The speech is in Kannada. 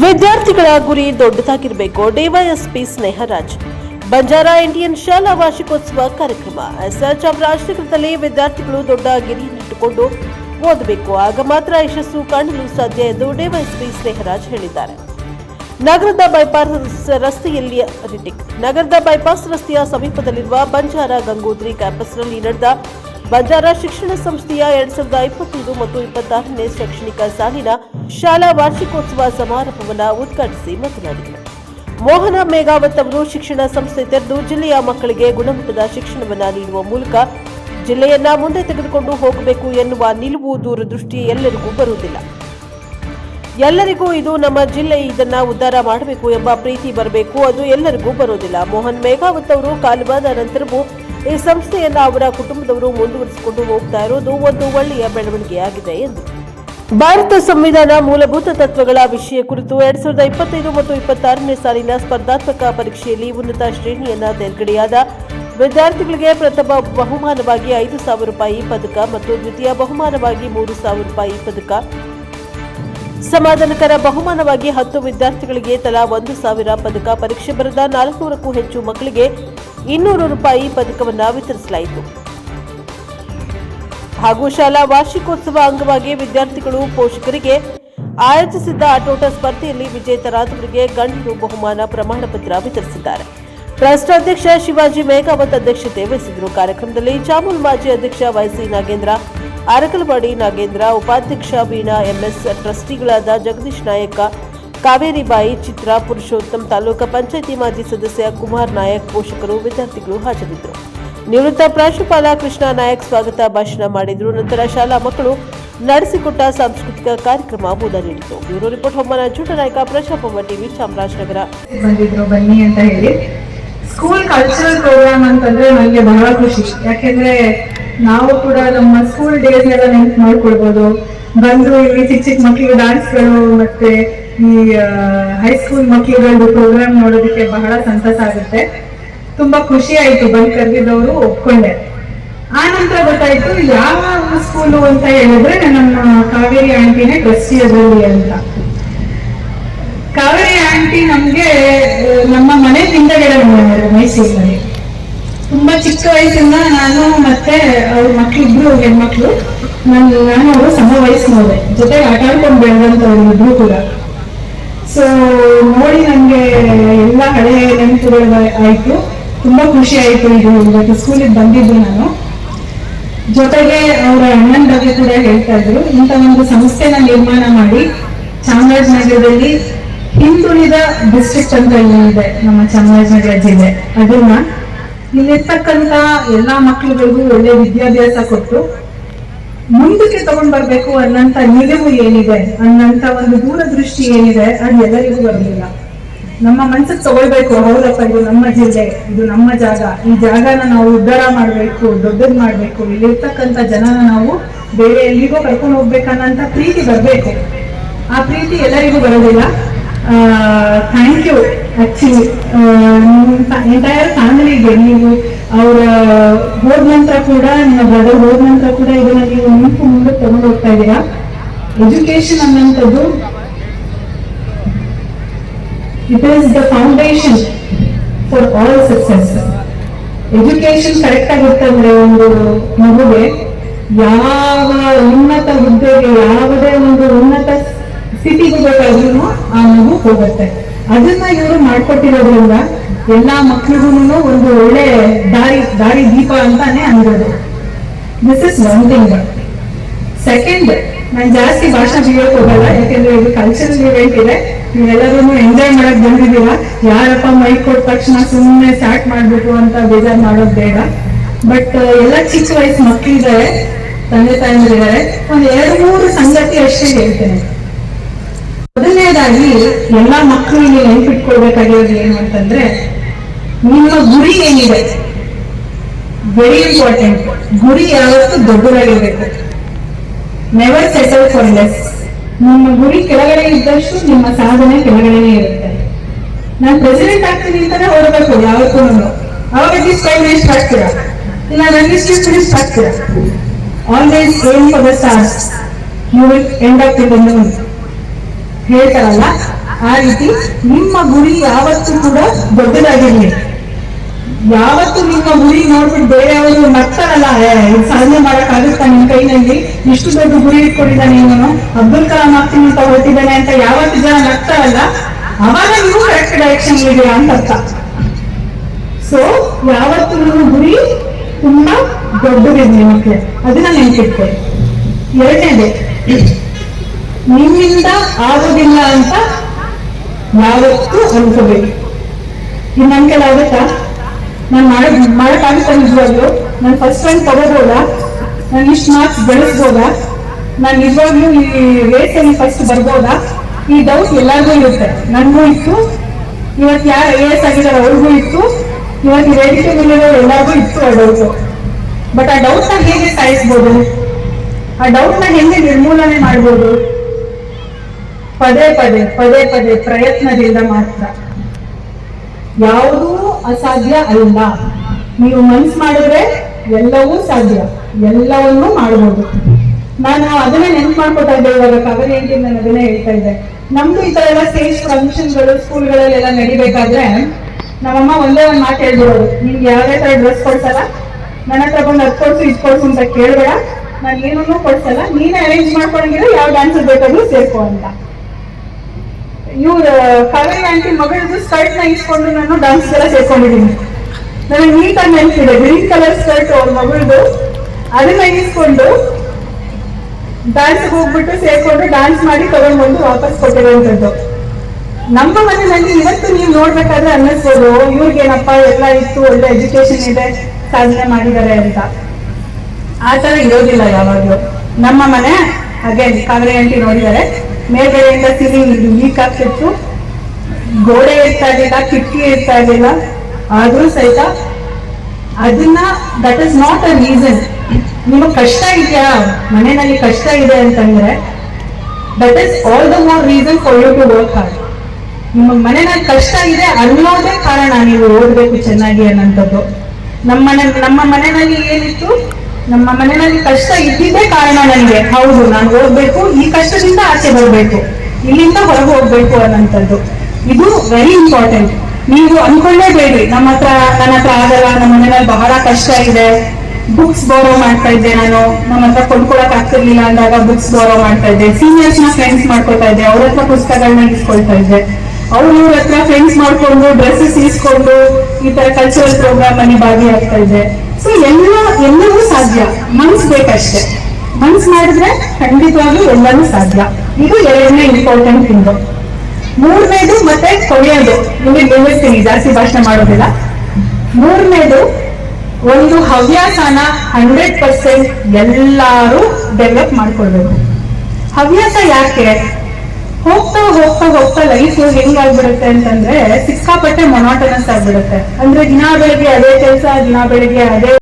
ವಿದ್ಯಾರ್ಥಿಗಳ ಗುರಿ ದೊಡ್ಡದಾಗಿರಬೇಕು. ಡಿವೈಎಸ್ಪಿ ಸ್ನೇಹರಾಜ್. ಬಂಜಾರ ಇಂಡಿಯನ್ ಶಾಲಾ ವಾರ್ಷಿಕೋತ್ಸವ ಕಾರ್ಯಕ್ರಮ. ಎಸ್ಆರ್ ಚಾಮರಾಜನಗರದಲ್ಲಿ ವಿದ್ಯಾರ್ಥಿಗಳು ದೊಡ್ಡ ಗುರಿಯನ್ನಿಟ್ಟುಕೊಂಡು ಓದಬೇಕು. ಆಗ ಮಾತ್ರ ಯಶಸ್ಸು ಕಾಣಲು ಸಾಧ್ಯ ಎಂದು ಡಿವೈಎಸ್ಪಿ ಸ್ನೇಹರಾಜ್ ಹೇಳಿದ್ದಾರೆ. ನಗರದ ಬೈಪಾಸ್ ರಸ್ತೆಯಲ್ಲಿ ನಗರದ ಬೈಪಾಸ್ ರಸ್ತೆಯ ಸಮೀಪದಲ್ಲಿರುವ ಬಂಜಾರ ಗಂಗೋತ್ರಿ ಕ್ಯಾಂಪಸ್ನಲ್ಲಿ ನಡೆದ ಬಂಜಾರ ಶಿಕ್ಷಣ ಸಂಸ್ಥೆಯ ಎರಡ್ ಸಾವಿರದ ಇಪ್ಪತ್ತೈದು ಮತ್ತು ಇಪ್ಪತ್ತಾರನೇ ಶೈಕ್ಷಣಿಕ ಸಾಲಿನ ಶಾಲಾ ವಾರ್ಷಿಕೋತ್ಸವ ಸಮಾರಂಭವನ್ನು ಉದ್ಘಾಟಿಸಿ ಮಾತನಾಡಿದರು. ಮೋಹನ ಮೇಘಾವತ್ ಅವರು ಶಿಕ್ಷಣ ಸಂಸ್ಥೆ ತೆರೆದು ಜಿಲ್ಲೆಯ ಮಕ್ಕಳಿಗೆ ಗುಣಮಟ್ಟದ ಶಿಕ್ಷಣವನ್ನು ನೀಡುವ ಮೂಲಕ ಜಿಲ್ಲೆಯನ್ನ ಮುಂದೆ ತೆಗೆದುಕೊಂಡು ಹೋಗಬೇಕು ಎನ್ನುವ ನಿಲುವು ದೂರದೃಷ್ಟಿ ಎಲ್ಲರಿಗೂ ಬರುವುದಿಲ್ಲ. ಎಲ್ಲರಿಗೂ ಇದು ನಮ್ಮ ಜಿಲ್ಲೆ ಇದನ್ನ ಉದ್ಧಾರ ಮಾಡಬೇಕು ಎಂಬ ಪ್ರೀತಿ ಬರಬೇಕು, ಅದು ಎಲ್ಲರಿಗೂ ಬರುವುದಿಲ್ಲ. ಮೋಹನ್ ಮೇಘಾವತ್ ಅವರು ಕಾಲವಾದ ನಂತರವೂ ಈ ಸಂಸ್ಥೆಯನ್ನ ಅವರ ಕುಟುಂಬದವರು ಮುಂದುವರಿಸಿಕೊಂಡು ಹೋಗ್ತಾ ಇರೋದು ಒಂದು ಒಳ್ಳೆಯ ಬೆಳವಣಿಗೆಯಾಗಿದೆ ಎಂದು. ಭಾರತ ಸಂವಿಧಾನ ಮೂಲಭೂತ ತತ್ವಗಳ ವಿಷಯ ಕುರಿತು ಎರಡ್ ಸಾವಿರದ ಇಪ್ಪತ್ತೈದು ಮತ್ತು ಇಪ್ಪತ್ತಾರನೇ ಸಾಲಿನ ಸ್ಪರ್ಧಾತ್ಮಕ ಪರೀಕ್ಷೆಯಲ್ಲಿ ಉನ್ನತ ಶ್ರೇಣಿಯನ್ನ ತೇರ್ಗಡೆಯಾದ ವಿದ್ಯಾರ್ಥಿಗಳಿಗೆ ಪ್ರಥಮ ಬಹುಮಾನವಾಗಿ ಐದು ಸಾವಿರ ರೂಪಾಯಿ ಪದಕ ಮತ್ತು ದ್ವಿತೀಯ ಬಹುಮಾನವಾಗಿ ಮೂರು ಸಾವಿರ ರೂಪಾಯಿ ಪದಕ. ಸಮಾಧಾನಕರ ಬಹುಮಾನವಾಗಿ ಹತ್ತು ವಿದ್ಯಾರ್ಥಿಗಳಿಗೆ ತಲಾ ಒಂದು ಸಾವಿರ ಪದಕ ಪರೀಕ್ಷೆ ಬರೆದ ನಾಲ್ಕುನೂರಕ್ಕೂ ಹೆಚ್ಚು ಮಕ್ಕಳಿಗೆ ಇನ್ನೂರು ರೂಪಾಯಿ ಪದಕವನ್ನು ವಿತರಿಸಲಾಯಿತು. ಹಾಗೂ ಶಾಲಾ ವಾರ್ಷಿಕೋತ್ಸವ ಅಂಗವಾಗಿ ವಿದ್ಯಾರ್ಥಿಗಳು, ಪೋಷಕರಿಗೆ ಆಯೋಜಿಸಿದ್ದ ಆಟೋಟ ಸ್ಪರ್ಧೆಯಲ್ಲಿ ವಿಜೇತರಾದವರಿಗೆ ಗಣ್ಯರು ಬಹುಮಾನ ಪ್ರಮಾಣ ಪತ್ರ ವಿತರಿಸಿದ್ದಾರೆ. ಟ್ರಸ್ಟ್ ಅಧ್ಯಕ್ಷ ಶಿವಾಜಿ ಮೇಘಾವತ್ ಅಧ್ಯಕ್ಷತೆ ವಹಿಸಿದರು. ಕಾರ್ಯಕ್ರಮದಲ್ಲಿ ಚಾಮುಲ್ ಮಾಜಿ ಅಧ್ಯಕ್ಷ ವೈಸಿ ನಾಗೇಂದ್ರ, ಅರಕಲವಾಡಿ ನಾಗೇಂದ್ರ, ಉಪಾಧ್ಯಕ್ಷ ವೀಣಾ, ಎಂಎಸ್ ಟ್ರಸ್ಟಿಗಳಾದ ಜಗದೀಶ್ ನಾಯಕ ಕಾವೇರಿಬಾಯಿ ಚಿತ್ರ ಪುರುಷೋತ್ತಮ್ ತಾಲೂಕು ಪಂಚಾಯಿತಿ ಮಾಜಿ ಸದಸ್ಯ ಕುಮಾರ್ ನಾಯಕ್ ಪೋಷಕರು ವಿದ್ಯಾರ್ಥಿಗಳು ಹಾಜರಿದ್ದರು. ನಿವೃತ್ತ ಪ್ರಾಂಶುಪಾಲ ಕೃಷ್ಣ ನಾಯಕ್ ಸ್ವಾಗತ ಭಾಷಣ ಮಾಡಿದರು. ನಂತರ ಶಾಲಾ ಮಕ್ಕಳು ನಡೆಸಿಕೊಟ್ಟ ಸಾಂಸ್ಕೃತಿಕ ಕಾರ್ಯಕ್ರಮ ಮುದ ನೀಡಿತು ಬ್ಯೂರೋ ರಿಪೋರ್ಟ್, ಹೊಮ್ಮನ ನಾಯಕ ಪ್ರಜಾಪವ ಟಿವಿ ಚಾಮರಾಜನಗರ. ಬಂದಿದ್ರು, ಬನ್ನಿ ಅಂತ ಹೇಳಿ. ಸ್ಕೂಲ್ ಕಲ್ಚರಲ್ ಪ್ರೋಗ್ರಾಮ್ ಅಂತಂದ್ರೆ ನನಗೆ ಬಹಳ ಖುಷಿ. ಯಾಕೆಂದ್ರೆ ನಾವು ಕೂಡ ನಮ್ಮ ಸ್ಕೂಲ್ ಡೇಸ್ ಎಲ್ಲ ನೆನ್ಪು ಮಾಡ್ಕೊಳ್ಬೋದು. ಬಂದು ಇಲ್ಲಿ ಚಿಕ್ಕ ಚಿಕ್ಕ ಮಕ್ಕಳಿಗೆ ಡಾನ್ಸ್ಗಳು ಮತ್ತೆ ಈ ಹೈಸ್ಕೂಲ್ ಮಕ್ಕಳುಗಳದ್ದು ಪ್ರೋಗ್ರಾಮ್ ನೋಡೋದಕ್ಕೆ ಬಹಳ ಸಂತಸ ಆಗುತ್ತೆ. ತುಂಬಾ ಖುಷಿ ಆಯ್ತು ಬಂದು ಕರೆದಿದ್ದವರು ಒಪ್ಕೊಂಡೆ. ಆ ನಂತರ ಗೊತ್ತಾಯ್ತು, ಯಾವ ಸ್ಕೂಲು ಅಂತ ಹೇಳಿದ್ರೆ ನಮ್ಮ ಕಾವೇರಿ ಆಂಟಿನೇ ಟ್ರಸ್ಟಿ ಅಂತ. ಕಾವೇರಿ ಆಂಟಿ ನಮ್ಗೆ ನಮ್ಮ ಮನೆ ಹಿಂದಗಡೆ ಮೈಸೂರಿನಲ್ಲಿ. ತುಂಬಾ ಚಿಕ್ಕ ವಯಸ್ಸಿಂದ ನಾನು ಮತ್ತೆ ಅವ್ರ ಮಕ್ಳಿಬ್ರು ಹೆಣ್ಮಕ್ಳು. ನಾನು ನಾನು ಅವರು ಸಮ ವಯಸ್ಸಿನವ್ರೆ. ಜೊತೆ ಆಟ ಆಡ್ಕೊಂಡು ಬೆಳೆದಂತವ್ರು ಕೂಡ. ಸೊ ನೋಡಿ ನಂಗೆ ಎಲ್ಲ ಹಳೆ ನೆನಪುಗಳು ಆಯ್ತು. ತುಂಬಾ ಖುಷಿ ಆಯ್ತು ಇದು. ಇವತ್ತು ಸ್ಕೂಲಿಗೆ ಬಂದಿದ್ದು ನಾನು. ಜೊತೆಗೆ ಅವರ ಅಣ್ಣನ ಬಗ್ಗೆ ಕೂಡ ಹೇಳ್ತಾ ಇದ್ರು. ಇಂಥ ಒಂದು ಸಂಸ್ಥೆನ ನಿರ್ಮಾಣ ಮಾಡಿ ಚಾಮರಾಜನಗರದಲ್ಲಿ ಹಿಂದುಳಿದ ಡಿಸ್ಟ್ರಿಕ್ಟ್ ಅಂತ ಏನಿದೆ ನಮ್ಮ ಚಾಮರಾಜನಗರ ಜಿಲ್ಲೆ. ಅದನ್ನ ಇಲ್ಲಿರ್ತಕ್ಕಂಥ ಎಲ್ಲ ಮಕ್ಕಳುಗಳಿಗೂ ಒಳ್ಳೆ ವಿದ್ಯಾಭ್ಯಾಸ ಕೊಟ್ಟು ಮುಂದಕ್ಕೆ ತಗೊಂಡ್ ಬರ್ಬೇಕು ಅನ್ನಂತ ನಿಲುವು ಏನಿದೆ, ಅನ್ನಂತ ಒಂದು ದೂರದೃಷ್ಟಿ ಏನಿದೆ, ಅದು ಎಲ್ಲರಿಗೂ ಬರಲಿಲ್ಲ ನಮ್ಮ ಮನ್ಸಿಗೆ ತಗೊಳ್ಬೇಕು, ಹೌದಪ್ಪ, ಇದು ನಮ್ಮ ಜಿಲ್ಲೆ, ಇದು ನಮ್ಮ ಜಾಗ. ಈ ಜಾಗನ ನಾವು ಉದ್ಧಾರ ಮಾಡ್ಬೇಕು, ದೊಡ್ಡದ್ ಮಾಡ್ಬೇಕು. ಇಲ್ಲಿರ್ತಕ್ಕಂಥ ಜನನ ನಾವು ಬೇರೆ ಎಲ್ಲಿಗೋ ಕರ್ಕೊಂಡು ಹೋಗ್ಬೇಕನ್ನಂತ ಪ್ರೀತಿ ಬರ್ಬೇಕು. ಆ ಪ್ರೀತಿ ಎಲ್ಲರಿಗೂ ಬರೋದಿಲ್ಲ ಥ್ಯಾಂಕ್ ಯು ಆಕ್ಚುಲಿ ಎಂಟೈರ್ ಫ್ಯಾಮಿಲಿಗೆ ನೀವು, ಅವ್ರ ಹೋದ ನಂತರ ಕೂಡ, ನಿಮ್ಮ ಬ್ರದರ್ ಹೋದ ನಂತರ ಕೂಡ ಇದನ್ನ ನೀವು ಮುಂದೆ ಮುಂದೆ ತಗೊಂಡು ಹೋಗ್ತಾ ಇದ್ದೀರಾ? ಎಜುಕೇಶನ್ ಅನ್ನೋಂಥದ್ದು it is the foundation for all success education correct ಆಗಿರ್ತಂದ್ರೆ ಒಂದು ಮಗುಗೆ ಯಾವ ಉನ್ನತ ಹುದ್ದೆಗೆ, ಯಾವುದೇ ಒಂದು ಉನ್ನತ ಸ್ಥಿತಿಗೆ ಬೇಕಾದ್ರೂ ಆ ಮಗು ಹೋಗುತ್ತೆ. ಅದನ್ನ ಇವರು ಮಾಡ್ಕೊಟ್ಟಿರೋದ್ರಿಂದ ಎಲ್ಲಾ ಮಕ್ಕಳಿಗೂ ಒಂದು ಒಳ್ಳೆ ದಾರಿ ದಾರಿ ದೀಪ ಅಂತಾನೆ ಅನ್ಬೋದು this is one thing second ನಾನು ಜಾಸ್ತಿ ಭಾಷಣ ಬೀಳಕ್ ಹೋಗಲ್ಲ, ಯಾಕೆಂದ್ರೆ ಇದು ಕಲ್ಚರಲ್ ಇವೆಂಟ್ ಇದೆ. ನೀವೆಲ್ಲರೂ ಎಂಜಾಯ್ ಮಾಡಕ್ ಬಂದಿದ್ದೀರ? ಯಾರಪ್ಪ ಮೈಕ್ ಕೊಟ್ಟ ತಕ್ಷಣ ಸುಮ್ಮನೆ ಸ್ಟಾರ್ಟ್ ಮಾಡ್ಬಿಟ್ಟು ಅಂತ ಬೇಜಾರ್ ಮಾಡೋದು ಬೇಡ. ಬಟ್ ಎಲ್ಲ ಚಿಕ್ಕ ವಯಸ್ಸು ಮಕ್ಕಳಿದ್ದಾರೆ, ತಂದೆ ತಾಯಿಗಳಿದ್ದಾರೆ ಒಂದು ಎರಡು ಮೂರು ಸಂಗತಿ ಅಷ್ಟೇ ಹೇಳ್ತೇನೆ. ಮೊದಲನೇದಾಗಿ, ಎಲ್ಲಾ ಮಕ್ಕಳು ನೀವು ನೆನ್ಪಿಟ್ಕೊಳ್ಬೇಕಾಗಿರೋದು ಏನು ಅಂತಂದ್ರೆ, ನಿಮ್ಮ ಗುರಿ ಏನಿದೆ? ವೆರಿ ಇಂಪಾರ್ಟೆಂಟ್ ಗುರಿ ಯಾವತ್ತೂ ದೊಡ್ಡದಾಗಿರ್ಬೇಕು. ನೆವರ್ ಸೆಟಲ್ ಫಾರ್ ಲೆಸ್ ನಿಮ್ಮ ಗುರಿ ಕೆಳಗಡೆ ಇದ್ದಷ್ಟು ನಿಮ್ಮ ಸಾಧನೆ ಕೆಳಗಡೆನೆ ಇರುತ್ತೆ. ನಾನು ಪ್ರೆಸಿಡೆಂಟ್ ಆಗ್ತೀನಿ ಅಂತಾನೆ ಹೊರಬೇಕು ಯಾವತ್ತೂ ಅವಾಗ ಅಟ್ಲೀಸ್ಟ್ ಟೈಮ್ ಮಿನಿಟ್ಸ್ ಆಗ್ತೀರಾ? ಇಲ್ಲ ನನಗೆ ಸಿಕ್ಸ್ ಮಿನಿಟ್ಸ್ ಆಗ್ತೀರಾ? Always aim for the stars you will end up in ಬಂದು ಹೇಳ್ತಾರಲ್ಲ, ಆ ರೀತಿ ನಿಮ್ಮ ಗುರಿ ಯಾವತ್ತೂ ಕೂಡ ದೊಡ್ಡದಾಗಿರ್ಲಿ. ಯಾವತ್ತು ನಿಮ್ಮ ಗುರಿ ನೋಡ್ಬಿಟ್ಟು ಬೇರೆಯವರು ನಗ್ತಾರಲ್ಲ ಸಾಧನೆ ಮಾಡಕ್ ಮಾಡಕ್ಕಾಗುತ್ತಾ ನಿಮ್ ಕೈನಲ್ಲಿ? ಇಷ್ಟು ದೊಡ್ಡ ಗುರಿ ಇಟ್ಕೊಂಡಿದ್ದಾನೆ ಇವನು. ಅಬ್ದುಲ್ ಕಲಾಂ ಆಗ್ತೀನಿ ಅಂತ ಓದ್ತಿದ್ದಾನೆ ಅಂತ ಯಾವತ್ತು ಜನ ನಗ್ತಾರಲ್ಲ, ಅವಾಗ ನೀವು ಕರೆಕ್ಟ್ ಡೈರೆಕ್ಷನ್ ಇದೆಯಾ ಅಂತ ಅರ್ಥ. ಸೊ ಯಾವತ್ತು ನಿಮ್ಮ ಗುರಿ ತುಂಬಾ ದೊಡ್ಡದಿದೆ ನಿಮಗೆ. ಅದನ್ನ ನೆನ್ಪಿಟ್ಕೊಳ್ಳಿ ಎರಡನೇದು, ನಿಮ್ಮಿಂದ ಆಗೋದಿಲ್ಲ ಅಂತ ಯಾವತ್ತು ಅನ್ಕೋಬೇಕು ಇನ್ನಂಕೆಲ್ಲ ನನ್ ಆಗುತ್ತಾ? ನಾನು ಮಾಡಕ್ ಮಾಡಕ್ಕಾಗುತ್ತಾ ನಿಜವಾಗ್ಲು ನಾನು ಫಸ್ಟ್ ಟೈಮ್ ತಗೋಬೋದಾ? ನಾನು ಇಷ್ಟು ಮಾರ್ಕ್ಸ್ ಬೆಳೆಸ್ಬೋದಾ ನಾನು ನಿಜವಾಗ್ಲೂ ಈ ರೇಸಲ್ಲಿ ಫಸ್ಟ್ ಬರ್ಬೋದಾ? ಈ ಡೌಟ್ ಎಲ್ಲರಿಗೂ ಇರುತ್ತೆ. ನನಗೂ ಇತ್ತು. ಇವತ್ತು ಯಾರು ಐ ಎಸ್ ಆಗಿದ್ದಾರೆ ಅವ್ರಿಗೂ ಇತ್ತು. ಇವತ್ತು ಮೇಲಿರೋ ಎಲ್ಲರಿಗೂ ಇತ್ತು ಆ ಡೌಟ್ ಬಟ್ ಆ ಡೌಟ್ನ ಹೇಗೆ ಸಾಯಿಸ್ಬೋದು? ಆ ಡೌಟ್ನ ಹೆಂಗೆ ನಿರ್ಮೂಲನೆ ಮಾಡ್ಬೋದು? ಪದೇ ಪದೇ ಪದೇ ಪದೇ ಪ್ರಯತ್ನದಿಂದ ಮಾತ್ರ. ಯಾವುದೂ ಅಸಾಧ್ಯ ಅಲ್ಲ. ನೀವು ಮನ್ಸ್ ಮಾಡಿದ್ರೆ ಎಲ್ಲವೂ ಸಾಧ್ಯ. ಎಲ್ಲವನ್ನೂ ಮಾಡಬಹುದು ನಾನು ಅದನ್ನೇ ನೆನ್ಪು ಮಾಡ್ಕೊತಾ ಇದ್ದೆ ಇವಾಗ. ಕವರ್ ನಾನು ಅದನ್ನೇ ಹೇಳ್ತಾ ಇದ್ದೆ. ನಮ್ದು ಈ ತರ ಎಲ್ಲ ಸ್ಟೇಜ್ ಫಂಕ್ಷನ್ಗಳು ಸ್ಕೂಲ್ಗಳಲ್ಲೆಲ್ಲ ನಡಿಬೇಕಾದ್ರೆ ನಮ್ಮಮ್ಮ ಒಂದೇ ಒಂದು ಮಾತು ಹೇಳ್ಬಿಡೋದು ನಿಮ್ಗೆ ಯಾವ್ದೇ ತರ ಡ್ರೆಸ್ ಕೊಡ್ಸಲ್ಲ? ನನ್ನ ಹತ್ರ ಬಂದು ಅದು ಕೊಡ್ಸು, ಇದು ಕೊಡ್ಸು ಅಂತ ಕೇಳ್ಬೇಡ. ನಾನು ಏನನ್ನೂ ಕೊಡ್ಸಲ್ಲ. ನೀನೇ ಅರೇಂಜ್ ಮಾಡ್ಕೊಂಡ್ರೆ ಯಾವ ಡ್ಯಾನ್ಸರ್ ಬೇಕಾದ್ರೂ ಸೇರ್ಕೋ ಅಂತ. ಇವ್ರು ಕಾವೇರಿ ಆಂಟಿ ಮಗಳದು ಸ್ಕರ್ಟ್ನ ಇಸ್ಕೊಂಡು ನಾನು ಡಾನ್ಸ್ ಎಲ್ಲ ಸೇರ್ಕೊಂಡಿದ್ದೀನಿ. ನನಗೆ ನೀಟಾಗಿ ನೆನಪಿದೆ. ಗ್ರೀನ್ ಕಲರ್ ಸ್ಕರ್ಟ್ ಅವ್ರ ಮಗಳದು ಅದನ್ನ ಇಸ್ಕೊಂಡು ಡ್ಯಾನ್ಸ್ ಹೋಗ್ಬಿಟ್ಟು ಸೇರ್ಕೊಂಡು ಡ್ಯಾನ್ಸ್ ಮಾಡಿ ತಗೊಂಡ್ ಬಂದು ವಾಪಸ್ ಕೊಟ್ಟಿರುವಂತದ್ದು ನಮ್ಮ ಮನೆಯಲ್ಲಿ ಇವತ್ತು ನೀವು ನೋಡ್ಬೇಕಾದ್ರೆ ಅನ್ನಿಸ್ಬೋದು, ಇವ್ರಿಗೇನಪ್ಪ ಎಲ್ಲ ಇತ್ತು, ಒಳ್ಳೆ ಎಜುಕೇಶನ್ ಇದೆ, ಸಾಧನೆ ಮಾಡಿದ್ದಾರೆ ಅಂತ. ಆ ತರ ಇರೋದಿಲ್ಲ ಯಾವಾಗ್ಲೂ. ನಮ್ಮ ಮನೆ ಹಾಗೆ ಕಾವೇರಿ ಆಂಟಿ ನೋಡಿದ್ದಾರೆ. ಮೇಲ್ಗಡೆಯಿಂದ ಇಲ್ಲಿ ವೀಕ್ ಆಗ್ತಿತ್ತು. ಗೋಡೆ ಇರ್ತಾ ಇರ್ಲಿಲ್ಲ, ಕಿಟಕಿ ಇರ್ತಾ ಇರ್ಲಿಲ್ಲ. ಆದ್ರೂ ಸಹಿತ ಅದನ್ನ that is not a reason ನಿಮಗೆ ಕಷ್ಟ ಇದೆಯಾ? ಮನೆಯಲ್ಲಿ ಕಷ್ಟ ಇದೆ ಅಂತಂದ್ರೆ that is all the more reason for you to work hard ನಿಮ್ಮ ಮನೆಯಲ್ಲಿ ಕಷ್ಟ ಇದೆ ಅನ್ನೋದೇ ಕಾರಣ ನೀವು ಓದ್ಬೇಕು ಚೆನ್ನಾಗಿ ಅನ್ನೋಂಥದ್ದು. ನಮ್ಮ ಮನೆ, ನಮ್ಮ ಮನೆಯಲ್ಲಿ ಏನಿತ್ತು? ನಮ್ಮ ಮನೆಯಲ್ಲಿ ಕಷ್ಟ ಇದ್ದಿದ್ದೇ ಕಾರಣ ನನಗೆ. ಹೌದು, ನಾನು ಓದ್ಬೇಕು, ಈ ಕಷ್ಟದಿಂದ ಆಚೆ ಬರಬೇಕು. ಇಲ್ಲಿಂದ ಹೊರಗೆ ಹೋಗ್ಬೇಕು ಅನ್ನೋಂಥದ್ದು. ಇದು ವೆರಿ ಇಂಪಾರ್ಟೆಂಟ್ ನೀವು ಅನ್ಕೊಳ್ಳೇಬೇಡಿ ನಮ್ಮ ಹತ್ರ, ನನ್ನ ಹತ್ರ ಆಗಲ್ಲ, ನಮ್ಮ ಮನೆಯಲ್ಲಿ ಬಹಳ ಕಷ್ಟ ಇದೆ. ಬುಕ್ಸ್ ಬೋರೋ ಮಾಡ್ತಾ ಇದ್ದೆ ನಾನು. ನಮ್ಮ ಹತ್ರ ಕೊಂಡ್ಕೊಳಕ್ ಆಗ್ತಿರ್ಲಿಲ್ಲ ಅಂದಾಗ ಬುಕ್ಸ್ ಬೋರೋ ಮಾಡ್ತಾ ಇದ್ದೆ. ಸೀನಿಯರ್ಸ್ನ ಫ್ರೆಂಡ್ಸ್ ಮಾಡ್ಕೊತಾ ಇದ್ದೆ. ಅವ್ರ ಹತ್ರ ಪುಸ್ತಕಗಳನ್ನ ಇಸ್ಕೊಳ್ತಾ ಇದ್ದೆ. ಅವ್ರು ಇವ್ರ ಹತ್ರ ಫ್ರೆಂಡ್ಸ್ ಮಾಡ್ಕೊಂಡು ಡ್ರೆಸ್ಸಸ್ ಇಸ್ಕೊಂಡು, ಈ ತರ ಕಲ್ಚರಲ್ ಪ್ರೋಗ್ರಾಮ್ ಅಲ್ಲಿ ಭಾಗಿಯಾಗ್ತಾ ಇದ್ದೆ. ಸೊ ಎಲ್ಲ, ಎಲ್ಲವೂ ಸಾಧ್ಯ. ಮನ್ಸ್ ಬೇಕಷ್ಟೇ. ಮನ್ಸ್ ಮಾಡಿದ್ರೆ ಖಂಡಿತವಾಗ್ಲೂ ಎಲ್ಲವೂ ಸಾಧ್ಯ. ಇದು ಎರಡನೇ ಇಂಪಾರ್ಟೆಂಟ್ ಥಿಂಗ್ ಮೂರನೇದು ಮತ್ತೆ ಕೊನೆಯದು. ನಿಮಗೆ ನಿಲ್ಲಿಸ್ತೀನಿ ಜಾಸ್ತಿ ಭಾಷಣ ಮಾಡೋದಿಲ್ಲ. ಮೂರನೇದು, ಒಂದು ಹವ್ಯಾಸನ ಹಂಡ್ರೆಡ್ ಪರ್ಸೆಂಟ್ ಎಲ್ಲಾರು ಡೆವಲಪ್ ಮಾಡ್ಕೊಳ್ಬೇಕು. ಹವ್ಯಾಸ ಯಾಕೆ? ಹೋಗ್ತಾ ಹೋಗ್ತಾ ಹೋಗ್ತಾ ಲೈಫ್ ಹೆಂಗಾಗ್ಬಿಡುತ್ತೆ ಅಂತಂದ್ರೆ ಸಿಕ್ಕಾಪಟ್ಟೆ ಮೊನಾಟನಸ್ ಆಗ್ಬಿಡುತ್ತೆ. ಅಂದ್ರೆ ದಿನಾ ಬೆಳಿಗ್ಗೆ ಅದೇ ಕೆಲಸ, ದಿನಾ ಬೆಳಿಗ್ಗೆ ಅದೇ